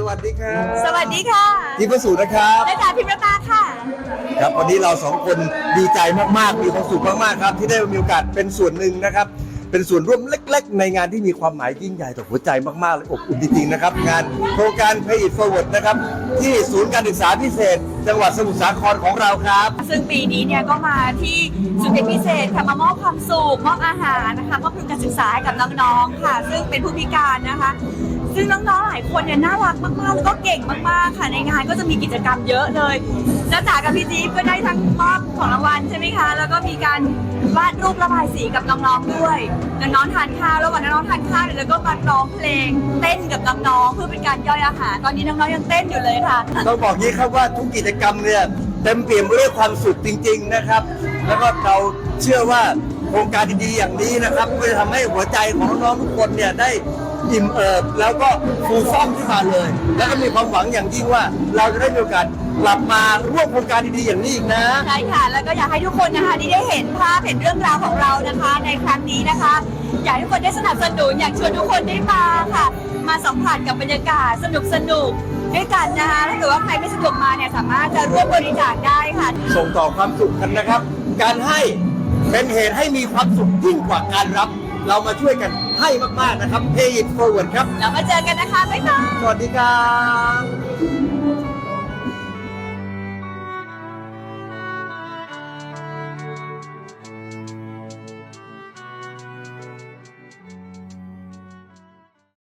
สวัสดีครับสวัสดีค่ะที่ประสูนะครับและจ่าพิมรตาค่ะ ครับวันนี้เราสองคนดีใจมากๆ มีความสุขมากๆครับ ที่ได้มีโอกาสเป็นส่วนหนึ่งนะครับ เป็นส่วนร่วมเล็ก ๆ ในงานที่มีความหมายยิ่งใหญ่ต่อหัวใจมากๆเลยอบอุ่นจริงๆนะครับ งานโครงการ Pay It Forward นะครับ ที่ศูนย์การศึกษาพิเศษ จังหวัดสมุทรสาครของเราครับ ซึ่งปีนี้เนี่ยก็มาที่ศูนย์เด็กพิเศษค่ะมามอบความสุขมอบอาหารนะคะมอบทุนการศึกษาให้กับน้องๆค่ะ ซึ่งเป็นผู้พิการนะคะ ซึ่งน้องๆหลายคนเนี่ยน่ารักมากๆ แล้วก็เก่งมากๆค่ะในงานก็จะมีกิจกรรมเยอะเลยจ้าจ๋ากับพี่จี๊บก็ได้ทั้งมอบของรางวัลใช่ไหมคะ แล้วก็มีการวาดรูประบายสีกับน้องๆด้วยน้องๆทานข้าวแล้ววันน้องๆทานข้าวเนี่ยแล้วก็มาร้องเพลงเต้นกับน้องๆเพื่อเป็นการย่อยอาหารตอนนี้น้องๆยังเต้นอยู่เลยค่ะต้องบอกงี้ครับว่าทุกกิจกรรมเนี่ยเต็มเปี่ยมไปด้วยความสุขจริง ๆนะครับ แล้วก็เราเชื่อว่าโครงการดีๆอย่างนี้นะครับก็จะทำให้หัวใจของน้องๆทุกคนเนี่ยได้ อิ่มเอิบแล้วก็ฟูฟ่องขึ้นมาเลย แล้วก็มีความหวังอย่างยิ่งว่า เราจะได้มีโอกาสกลับมาร่วมโครงการดีๆอย่างนี้อีกนะ ใช่ค่ะ แล้วก็อยากให้ทุกคนนะคะที่ได้เห็นภาพเห็นเรื่องราวของเรานะคะ ในครั้งนี้นะคะ อยากให้ทุกคนได้สนับสนุนอยากชวนทุกคนได้มาค่ะ มาสัมผัสกับบรรยากาศสนุกสนุกๆด้วยกันนะคะถ้าเกิดว่าใครไม่สะดวกมาเนี่ยสามารถจะร่วมบริจาคได้ค่ะ ส่งต่อความสุขกันนะครับ การให้เป็นเหตุให้มีความสุขยิ่งกว่าการรับ เรามาช่วยกัน ให้มากๆนะครับ Pay it forward ครับ แล้วมาเจอกันนะคะ บ๊ายบาย สวัสดีครับ